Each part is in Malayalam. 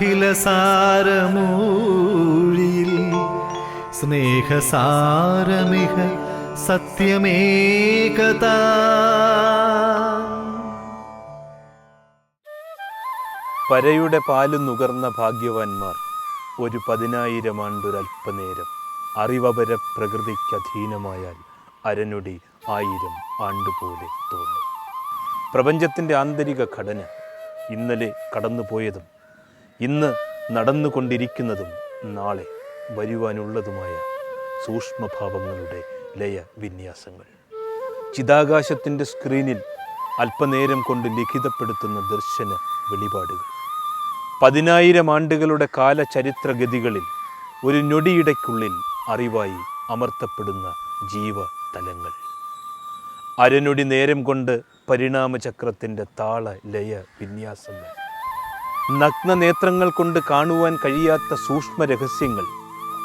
സ്നേഹമാണഖില സാരമൂഴിൽ സ്നേഹസാരമിക സത്യമേകത. പരയുടെ പാൽ നുകർന്ന ഭാഗ്യവാന്മാർ ഒരു പതിനായിരം ആണ്ടൊരൽപ്പനേരം അറിവപര പ്രകൃതിക്കധീനമായാൽ അരനൊടി ആയിരം ആണ്ടുപോലെ തോന്നും. പ്രപഞ്ചത്തിന്റെ ആന്തരിക ഘടന ഇന്നലെ കടന്നുപോയതും ഇന്ന് നടന്നുകൊണ്ടിരിക്കുന്നതും നാളെ വരുവാനുള്ളതുമായ സൂക്ഷ്മഭാവങ്ങളുടെ ലയ വിന്യാസങ്ങൾ. ചിതാകാശത്തിന്റെ സ്ക്രീനിൽ അല്പനേരം കൊണ്ട് ലിഖിതപ്പെടുത്തുന്ന ദർശന വെളിപാടുകൾ. പതിനായിരം ആണ്ടുകളുടെ കാലചരിത്രഗതികളിൽ ഒരു ഞൊടിയിടയ്ക്കുള്ളിൽ അറിവായി അമർത്തപ്പെടുന്ന ജീവതലങ്ങൾ. അരനൊടി നേരം കൊണ്ട് പരിണാമചക്രത്തിന്റെ താള ലയ വിന്യാസങ്ങൾ. നഗ്നനേത്രങ്ങൾ കൊണ്ട് കാണുവാൻ കഴിയാത്ത സൂക്ഷ്മ രഹസ്യങ്ങൾ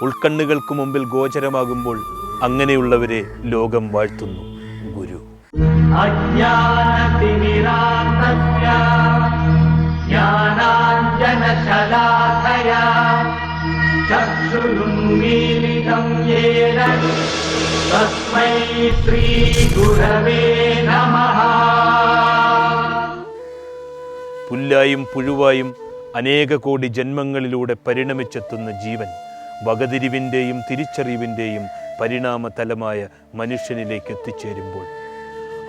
ഉൾക്കണ്ണുകൾക്ക് മുമ്പിൽ ഗോചരമാകുമ്പോൾ അങ്ങനെയുള്ളവരെ ലോകം വാഴ്ത്തുന്നു. ഗുരു. ശ്രീ ഗുരവേ നമ. പുല്ലായും പുഴുവായും അനേക കോടി ജന്മങ്ങളിലൂടെ പരിണമിച്ചെത്തുന്ന ജീവൻ വകതിരിവിന്റെയും തിരിച്ചറിവിന്റെയും പരിണാമതലമായ മനുഷ്യനിലേക്ക് എത്തിച്ചേരുമ്പോൾ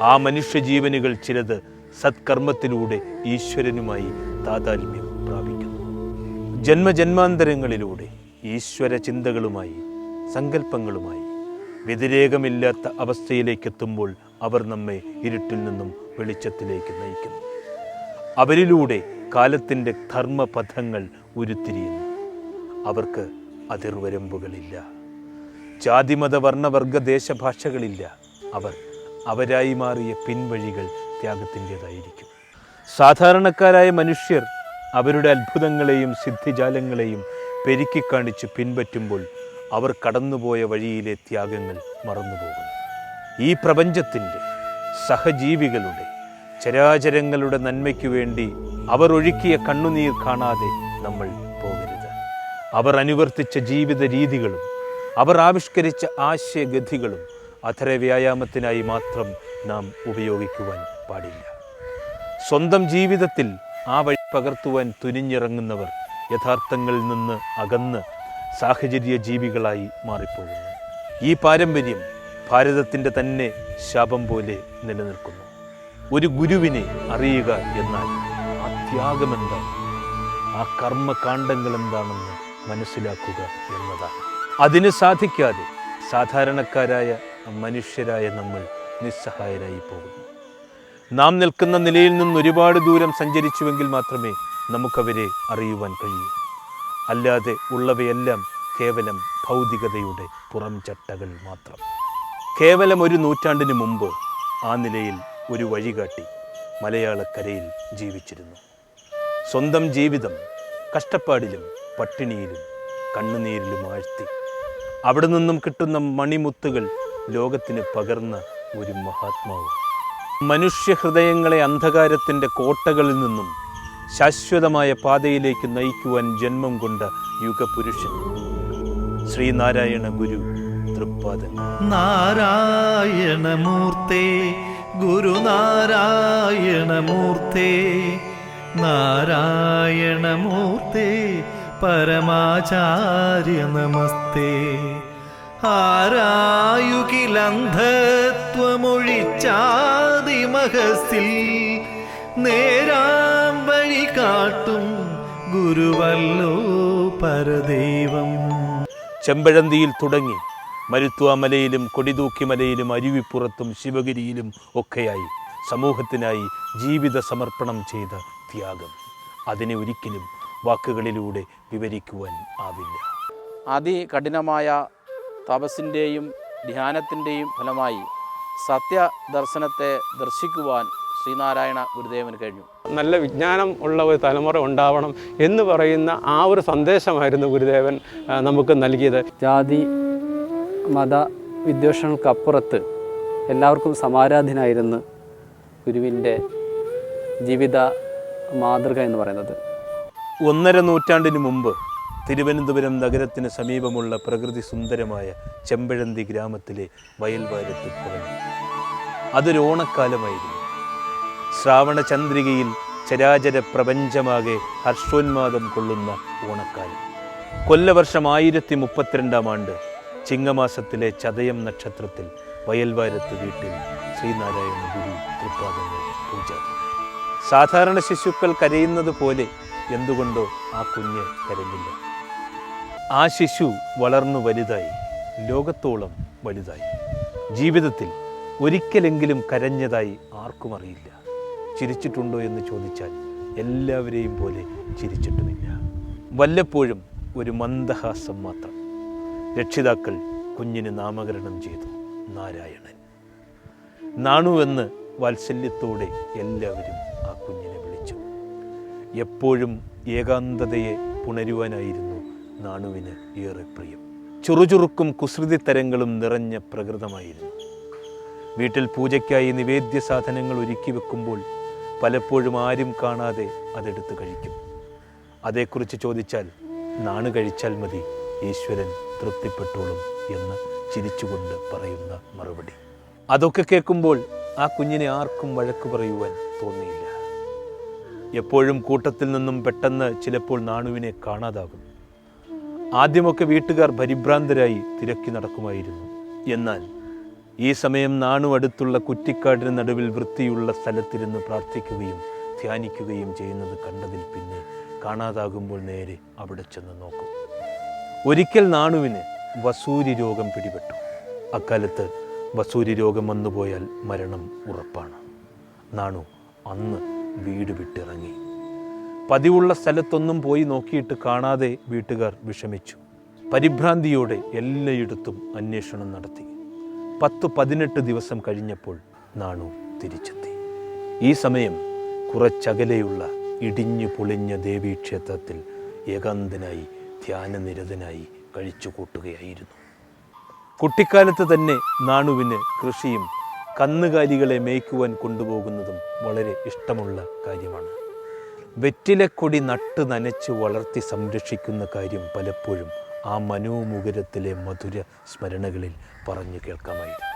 ആ മനുഷ്യജീവനുകൾ ചിലത് സത്കർമ്മത്തിലൂടെ ഈശ്വരനുമായി താതാത്മ്യം പ്രാപിക്കുന്നു. ജന്മജന്മാന്തരങ്ങളിലൂടെ ഈശ്വര ചിന്തകളുമായി സങ്കല്പങ്ങളുമായി വ്യതിരേകമില്ലാത്ത അവസ്ഥയിലേക്കെത്തുമ്പോൾ അവർ നമ്മെ ഇരുട്ടിൽ നിന്നും വെളിച്ചത്തിലേക്ക് നയിക്കുന്നു. അവരിലൂടെ കാലത്തിന്റെ ധർമ്മപഥങ്ങൾ ഉരുത്തിരിയുന്നു. അവർക്ക് അതിർവരമ്പുകളില്ല. ജാതിമത വർണവർഗ ദേശഭാഷകളില്ല അവർ അവരായി മാറിയ പിൻവഴികൾ ത്യാഗത്തിന്റെതായിരിക്കും. സാധാരണക്കാരായ മനുഷ്യർ അവരുടെ അത്ഭുതങ്ങളെയും സിദ്ധിജാലങ്ങളെയും പെരുക്കിക്കാണിച്ച് പിൻപറ്റുമ്പോൾ അവർ കടന്നുപോയ വഴിയിലെ ത്യാഗങ്ങൾ മറന്നുപോകുന്നു. ഈ പ്രപഞ്ചത്തിന്റെ സഹജീവികളുടെ ചരാചരങ്ങളുടെ നന്മയ്ക്കു വേണ്ടി അവർ ഒഴുക്കിയ കണ്ണുനീർ കാണാതെ നമ്മൾ പോകരുത്. അവർ അനുവർത്തിച്ച ജീവിത രീതികളും അവർ ആവിഷ്കരിച്ച ആശയഗതികളും അധര വ്യായാമത്തിനായി മാത്രം നാം ഉപയോഗിക്കുവാൻ പാടില്ല. സ്വന്തം ജീവിതത്തിൽ ആ വഴി പകർത്തുവാൻ തുനിഞ്ഞിറങ്ങുന്നവർ യഥാർത്ഥങ്ങളിൽ നിന്ന് അകന്ന് സാഹചര്യ ജീവികളായി മാറിപ്പോകുന്നു. ഈ പാരമ്പര്യം ഭാരതത്തിന്റെ തന്നെ ശാപം പോലെ നിലനിൽക്കുന്നു. ഒരു ഗുരുവിനെ അറിയുക എന്നാൽ ആ ത്യാഗം എന്താണ് ആ കർമ്മകാണ്ഡങ്ങൾ എന്താണെന്ന് മനസ്സിലാക്കുക എന്നതാണ്. അതിന് സാധിക്കാതെ സാധാരണക്കാരായ മനുഷ്യരായ നമ്മൾ നിസ്സഹായരായി പോകുന്നു നാം നിൽക്കുന്ന നിലയിൽ നിന്ന് ഒരുപാട് ദൂരം സഞ്ചരിച്ചുവെങ്കിൽ മാത്രമേ നമുക്കവരെ അറിയുവാൻ കഴിയൂ. അല്ലാതെ ഉള്ളവയെല്ലാം കേവലം ഭൗതികതയുടെ പുറം ചട്ടകൾ മാത്രം. കേവലം ഒരു നൂറ്റാണ്ടിന് മുമ്പ് ആ നിലയിൽ ഒരു വഴികാട്ടി മലയാളക്കരയിൽ ജീവിച്ചിരുന്നു. സ്വന്തം ജീവിതം കഷ്ടപ്പാടിലും പട്ടിണിയിലും കണ്ണുനീരിലും ആഴ്ത്തി. അവിടെ നിന്നും കിട്ടുന്ന മണിമുത്തുകൾ ലോകത്തിന് പകർന്ന ഒരു മഹാത്മാവ്. മനുഷ്യഹൃദയങ്ങളെ അന്ധകാരത്തിന്റെ കോട്ടകളിൽ നിന്നും ശാശ്വതമായ പാതയിലേക്ക് നയിക്കുവാൻ ജന്മം കൊണ്ട യുഗപുരുഷൻ. ശ്രീനാരായണ ഗുരു തൃപ്പാദൻ. നാരായണമൂർത്തേ ഗുരുനാരായണമൂർത്തേ നാരായണമൂർത്തേ പരമാചാര്യ നമസ്തേ. ആരായുകിലന്ധത്വമൊഴിച്ചാതിമഹസിൽ നേരാം വഴി കാട്ടും ഗുരുവല്ലോ പരദൈവം. ചെമ്പഴന്തിയിൽ തുടങ്ങി. മരുത്വാമലയിലും കൊടിതൂക്കിമലയിലും അരുവിപ്പുറത്തും ശിവഗിരിയിലും ഒക്കെയായി സമൂഹത്തിനായി ജീവിത സമർപ്പണം ചെയ്ത ത്യാഗം. അതിനെ ഒരിക്കലും വാക്കുകളിലൂടെ വിവരിക്കുവാൻ ആവില്ല. അതികഠിനമായ തപസ്സിന്റെയും ധ്യാനത്തിന്റെയും ഫലമായി സത്യദർശനത്തെ ദർശിക്കുവാൻ ശ്രീനാരായണ ഗുരുദേവന് കഴിഞ്ഞു. നല്ല വിജ്ഞാനം ഉള്ള ഒരു തലമുറ ഉണ്ടാവണം എന്ന് പറയുന്ന ആ ഒരു സന്ദേശമായിരുന്നു ഗുരുദേവൻ നമുക്ക് നൽകിയത്. ജാതി മത വിദ്വേഷങ്ങൾക്കപ്പുറത്ത് എല്ലാവർക്കും സമാരാധനായിരുന്നു ഗുരുവിന്റെ ജീവിത മാതൃക എന്ന് പറയുന്നത്. ഒന്നര നൂറ്റാണ്ടിന് മുമ്പ് തിരുവനന്തപുരം നഗരത്തിന് സമീപമുള്ള പ്രകൃതി സുന്ദരമായ ചെമ്പഴന്തി ഗ്രാമത്തിലെ വയൽവാരത്തിൽ പറഞ്ഞു അതൊരു ഓണക്കാലമായിരുന്നു. ശ്രാവണ ചന്ദ്രികയിൽ ചരാചര പ്രപഞ്ചമാകെ ഹർഷോന്മാദം കൊള്ളുന്ന ഓണക്കാലം. കൊല്ലവർഷം ആയിരത്തി മുപ്പത്തിരണ്ടാം ആണ്ട് ചിങ്ങമാസത്തിലെ ചതയം നക്ഷത്രത്തിൽ വയൽവാരത്ത് വീട്ടിൽ ശ്രീനാരായണ ഗുരു തൃപ്പാദങ്ങൾ പൂജ. സാധാരണ ശിശുക്കൾ കരയുന്നത് പോലെ എന്തുകൊണ്ടോ ആ കുഞ്ഞ് കരഞ്ഞില്ല. ആ ശിശു വളർന്നു വലുതായി ലോകത്തോളം വലുതായി. ജീവിതത്തിൽ ഒരിക്കലെങ്കിലും കരഞ്ഞതായി ആർക്കും അറിയില്ല. ചിരിച്ചിട്ടുണ്ടോ എന്ന് ചോദിച്ചാൽ എല്ലാവരെയും പോലെ ചിരിച്ചിട്ടുമില്ല. വല്ലപ്പോഴും ഒരു മന്ദഹാസം മാത്രം. രക്ഷിതാക്കൾ കുഞ്ഞിന് നാമകരണം ചെയ്തു. നാരായണൻ. നാണുവെന്ന് വാത്സല്യത്തോടെ എല്ലാവരും ആ കുഞ്ഞിനെ വിളിച്ചു. എപ്പോഴും ഏകാന്തതയെ പുണരുവാനായിരുന്നു നാണുവിന് ഏറെ പ്രിയം. ചുറുചുറുക്കും കുസൃതി തരങ്ങളും നിറഞ്ഞ പ്രകൃതമായിരുന്നു. വീട്ടിൽ പൂജയ്ക്കായി നിവേദ്യ സാധനങ്ങൾ ഒരുക്കി വെക്കുമ്പോൾ പലപ്പോഴും ആരും കാണാതെ അതെടുത്ത് കഴിക്കും. അതേക്കുറിച്ച് ചോദിച്ചാൽ നാണു കഴിച്ചാൽ മതി ഈശ്വരൻ തൃപ്തിപ്പെട്ടോളും എന്ന് ചിരിച്ചുകൊണ്ട് പറയുന്ന മറുപടി. അതൊക്കെ കേൾക്കുമ്പോൾ ആ കുഞ്ഞിനെ ആർക്കും വഴക്ക് പറയുവാൻ തോന്നിയില്ല. എപ്പോഴും കൂട്ടത്തിൽ നിന്നും പെട്ടെന്ന് ചിലപ്പോൾ നാണുവിനെ കാണാതാകും. ആദ്യമൊക്കെ വീട്ടുകാർ പരിഭ്രാന്തരായി തിരക്കി നടക്കുമായിരുന്നു. എന്നാൽ ഈ സമയം നാണു അടുത്തുള്ള കുറ്റിക്കാടിന് നടുവിൽ വൃത്തിയുള്ള സ്ഥലത്തിരുന്ന് പ്രാർത്ഥിക്കുകയും ധ്യാനിക്കുകയും ചെയ്യുന്നത് കണ്ടതിൽ പിന്നെ കാണാതാകുമ്പോൾ നേരെ അവിടെ ചെന്ന് നോക്കും. ഒരിക്കൽ നാണുവിന് വസൂരി രോഗം പിടിപെട്ടു. അക്കാലത്ത് വസൂരി രോഗം വന്നുപോയാൽ മരണം ഉറപ്പാണ്. നാണു അന്ന് വീട് വിട്ടിറങ്ങി. പതിവുള്ള സ്ഥലത്തൊന്നും പോയി നോക്കിയിട്ട് കാണാതെ വീട്ടുകാർ വിഷമിച്ചു. പരിഭ്രാന്തിയോടെ എല്ലായിടത്തും അന്വേഷണം നടത്തി. പത്ത് പതിനെട്ട് ദിവസം കഴിഞ്ഞപ്പോൾ നാണു തിരിച്ചെത്തി. ഈ സമയം കുറച്ചകലെയുള്ള ഇടിഞ്ഞു പൊളിഞ്ഞ ദേവീക്ഷേത്രത്തിൽ ഏകാന്തനായി ധ്യാനനിരതനായി കഴിച്ചു കൂട്ടുകയായിരുന്നു. കുട്ടിക്കാലത്ത് തന്നെ നാണുവിന് കൃഷിയും കന്നുകാലികളെ മേയ്ക്കുവാൻ കൊണ്ടുപോകുന്നതും വളരെ ഇഷ്ടമുള്ള കാര്യമാണ്. വെറ്റിലക്കൊടി നട്ട് നനച്ച് വളർത്തി സംരക്ഷിക്കുന്ന കാര്യം പലപ്പോഴും ആ മനോമുകുരത്തിലെ മധുര സ്മരണകളിൽ പറഞ്ഞു കേൾക്കാമായിരുന്നു.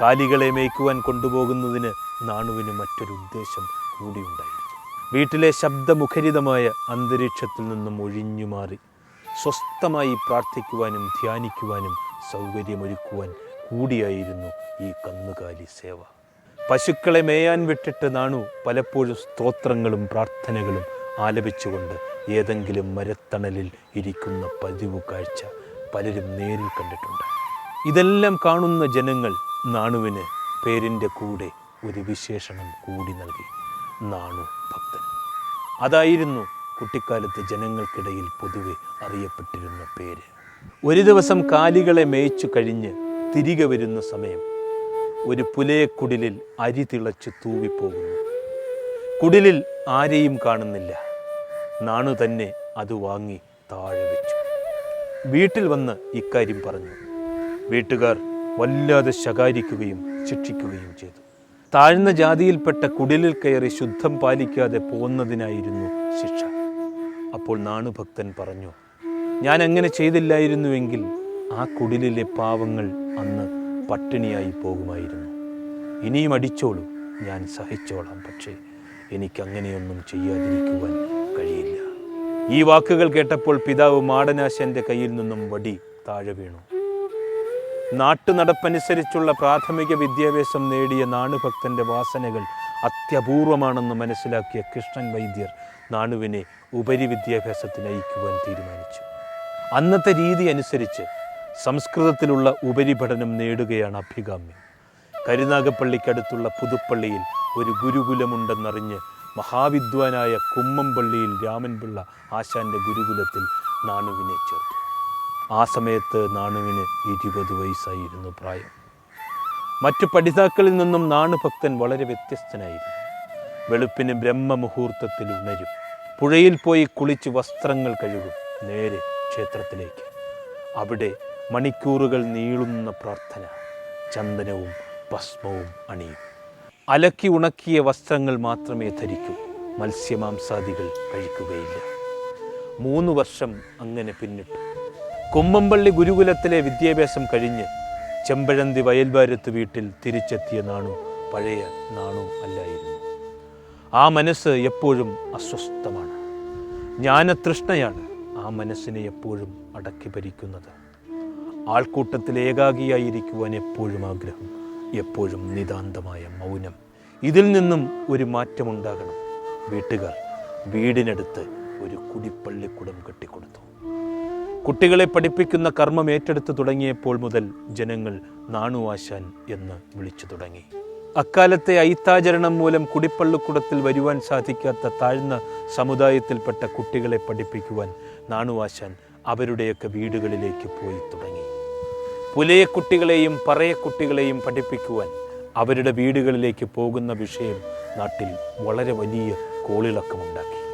കാലികളെ മേയ്ക്കുവാൻ കൊണ്ടുപോകുന്നതിന് നാണുവിന് മറ്റൊരു ഉദ്ദേശം കൂടിയുണ്ടായിരുന്നു. വീട്ടിലെ ശബ്ദമുഖരിതമായ അന്തരീക്ഷത്തിൽ നിന്നും ഒഴിഞ്ഞു മാറി സ്വസ്ഥമായി പ്രാർത്ഥിക്കുവാനും ധ്യാനിക്കുവാനും സൗകര്യമൊരുക്കുവാൻ കൂടിയായിരുന്നു ഈ കന്നുകാലി സേവ. പശുക്കളെ മേയാൻ വിട്ടിട്ട് നാണു പലപ്പോഴും സ്തോത്രങ്ങളും പ്രാർത്ഥനകളും ആലപിച്ചുകൊണ്ട് ഏതെങ്കിലും മരത്തണലിൽ ഇരിക്കുന്ന പതിവ് കാഴ്ച പലരും നേരിൽ കണ്ടിട്ടുണ്ട്. ഇതെല്ലാം കാണുന്ന ജനങ്ങൾ നാണുവിന് പേരിന്റെ കൂടെ ഒരു വിശേഷണം കൂടി നൽകി. നാണു ഭക്തൻ. അതായിരുന്നു കുട്ടിക്കാലത്ത് ജനങ്ങൾക്കിടയിൽ പൊതുവെ അറിയപ്പെട്ടിരുന്ന പേര്. ഒരു ദിവസം കാലികളെ മേയിച്ചു കഴിഞ്ഞ് തിരികെ വരുന്ന സമയം ഒരു പുലയക്കുടിലിൽ അരി തിളച്ച് തൂവിപ്പോകുന്നു. കുടിലിൽ ആരെയും കാണുന്നില്ല. നാണു തന്നെ അത് വാങ്ങി താഴെ വെച്ചു. വീട്ടിൽ വന്ന് ഇക്കാര്യം പറഞ്ഞു. വീട്ടുകാർ വല്ലാതെ ശകാരിക്കുകയും ശിക്ഷിക്കുകയും ചെയ്തു. താഴ്ന്ന ജാതിയിൽപ്പെട്ട കുടിലിൽ കയറി ശുദ്ധം പാലിക്കാതെ പോകുന്നതിനായിരുന്നു ശിക്ഷ. അപ്പോൾ നാണുഭക്തൻ പറഞ്ഞു ഞാൻ അങ്ങനെ ചെയ്തില്ലായിരുന്നുവെങ്കിൽ ആ കുടിലിലെ പാവങ്ങൾ അന്ന് പട്ടിണിയായി പോകുമായിരുന്നു. ഇനിയും അടിച്ചോളൂ ഞാൻ സഹിച്ചോളാം പക്ഷേ എനിക്കങ്ങനെയൊന്നും ചെയ്യാതിരിക്കുവാൻ കഴിയില്ല. ഈ വാക്കുകൾ കേട്ടപ്പോൾ പിതാവ് മാടനാശന്റെ കയ്യിൽ നിന്നും വടി താഴെ വീണു. നാട്ടുനടപ്പനുസരിച്ചുള്ള പ്രാഥമിക വിദ്യാഭ്യാസം നേടിയ നാണുഭക്തന്റെ വാസനകൾ അത്യപൂർവമാണെന്ന് മനസ്സിലാക്കിയ കൃഷ്ണൻ വൈദ്യർ നാണുവിനെ ഉപരി വിദ്യാഭ്യാസത്തിന് അയക്കുവാൻ തീരുമാനിച്ചു. അന്നത്തെ രീതി അനുസരിച്ച് സംസ്കൃതത്തിലുള്ള ഉപരിപഠനം നേടുകയാണ് അഭികാമ്യം. കരുനാഗപ്പള്ളിക്കടുത്തുള്ള പുതുപ്പള്ളിയിൽ ഒരു ഗുരുകുലമുണ്ടെന്നറിഞ്ഞ് മഹാവിദ്വാനായ കുമ്മംപള്ളിയിൽ രാമൻപിള്ള ആശാന്റെ ഗുരുകുലത്തിൽ നാണുവിനെ ചേർത്തു. ആ സമയത്ത് നാണുവിന് ഇരുപത് വയസ്സായിരുന്നു പ്രായം. മറ്റു പഠിതാക്കളിൽ നിന്നും നാണുഭക്തൻ വളരെ വ്യത്യസ്തനായിരുന്നു വെളുപ്പിന് ബ്രഹ്മമുഹൂർത്തത്തിൽ ഉണരും. പുഴയിൽ പോയി കുളിച്ച് വസ്ത്രങ്ങൾ കഴുകും നേരെ ക്ഷേത്രത്തിലേക്ക്. അവിടെ മണിക്കൂറുകൾ നീളുന്ന പ്രാർത്ഥന ചന്ദനവും ഭസ്മവും അണിയും. അലക്കി ഉണക്കിയ വസ്ത്രങ്ങൾ മാത്രമേ ധരിക്കൂ മത്സ്യമാംസാദികൾ കഴിക്കുകയില്ല. മൂന്ന് വർഷം അങ്ങനെ പിന്നിട്ടു. കുമ്മമ്പള്ളി ഗുരുകുലത്തിലെ വിദ്യാഭ്യാസം കഴിഞ്ഞ് ചെമ്പഴന്തി വയൽവാരത്ത് വീട്ടിൽ തിരിച്ചെത്തിയ നാണു പഴയ നാണു അല്ലായിരുന്നു. ആ മനസ്സ് എപ്പോഴും അസ്വസ്ഥമാണ്. ജ്ഞാനതൃഷ്ണയാണ് ആ മനസ്സിനെ എപ്പോഴും അടക്കി ഭരിക്കുന്നത്. ആൾക്കൂട്ടത്തിൽ ഏകാഗിയായിരിക്കുവാൻ എപ്പോഴും ആഗ്രഹം എപ്പോഴും നിതാന്തമായ മൗനം. ഇതിൽ നിന്നും ഒരു മാറ്റമുണ്ടാകണം. വീട്ടുകാർ വീടിനടുത്ത് ഒരു കുടിപ്പള്ളിക്കുടം കെട്ടിക്കൊടുത്തു. കുട്ടികളെ പഠിപ്പിക്കുന്ന കർമ്മം ഏറ്റെടുത്തു തുടങ്ങിയപ്പോൾ മുതൽ ജനങ്ങൾ നാണുവാശാൻ എന്ന് വിളിച്ചു തുടങ്ങി. അക്കാലത്തെ ഐത്താചരണം മൂലം കുടിപ്പള്ളിക്കുടത്തിൽ വരുവാൻ സാധിക്കാത്ത താഴ്ന്ന സമുദായത്തിൽപ്പെട്ട കുട്ടികളെ പഠിപ്പിക്കുവാൻ നാണുവാശാൻ അവരുടെയൊക്കെ വീടുകളിലേക്ക് പോയി തുടങ്ങി. പുലയ കുട്ടികളെയും പുലയക്കുട്ടികളെയും പറയക്കുട്ടികളെയും പഠിപ്പിക്കുവാൻ അവരുടെ വീടുകളിലേക്ക് പോകുന്ന വിഷയം നാട്ടിൽ വളരെ വലിയ കോളിളക്കമുണ്ടാക്കി.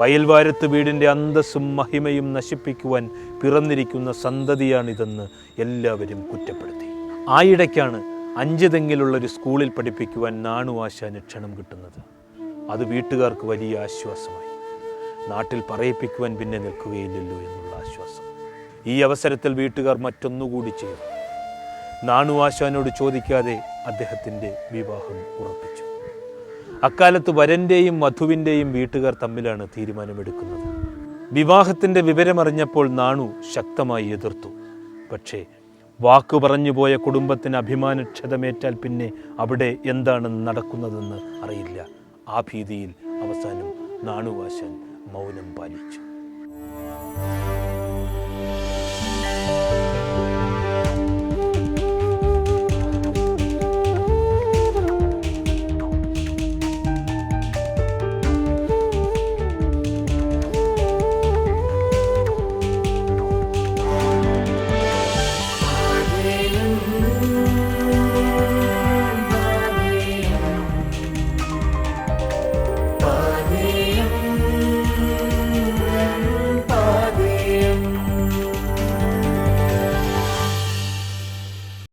വയൽവാരത്ത് വീടിന്റെ അന്തസ്സും മഹിമയും നശിപ്പിക്കുവാൻ പിറന്നിരിക്കുന്ന സന്തതിയാണിതെന്ന് എല്ലാവരും കുറ്റപ്പെടുത്തി. ആയിടയ്ക്കാണ് അഞ്ച് തെങ്ങിലുള്ള ഒരു സ്കൂളിൽ പഠിപ്പിക്കുവാൻ നാണുവാശാന് ക്ഷണം കിട്ടുന്നത്. അത് വീട്ടുകാർക്ക് വലിയ ആശ്വാസമായി. നാട്ടിൽ പറയിപ്പിക്കുവാൻ പിന്നെ നിൽക്കുകയില്ലല്ലോ എന്നുള്ള ആശ്വാസം. ഈ അവസരത്തിൽ വീട്ടുകാർ മറ്റൊന്നുകൂടി ചെയ്തു. നാണുവാശാനോട് ചോദിക്കാതെ അദ്ദേഹത്തിന്റെ വിവാഹം ഉറപ്പിച്ചു. അക്കാലത്ത് വരന്റെയും വധുവിന്റെയും വീട്ടുകാർ തമ്മിലാണ് തീരുമാനമെടുക്കുന്നത്. വിവാഹത്തിന്റെ വിവരമറിഞ്ഞപ്പോൾ നാണു ശക്തമായി എതിർത്തു. പക്ഷേ വാക്കു പറഞ്ഞുപോയ കുടുംബത്തിന് അഭിമാനക്ഷതമേറ്റാൽ പിന്നെ അവിടെ എന്താണ് നടക്കുന്നതെന്ന് അറിയില്ല. ആ ഭീതിയിൽ അവസാനം നാണുവാശൻ മൗനം പാലിച്ചു.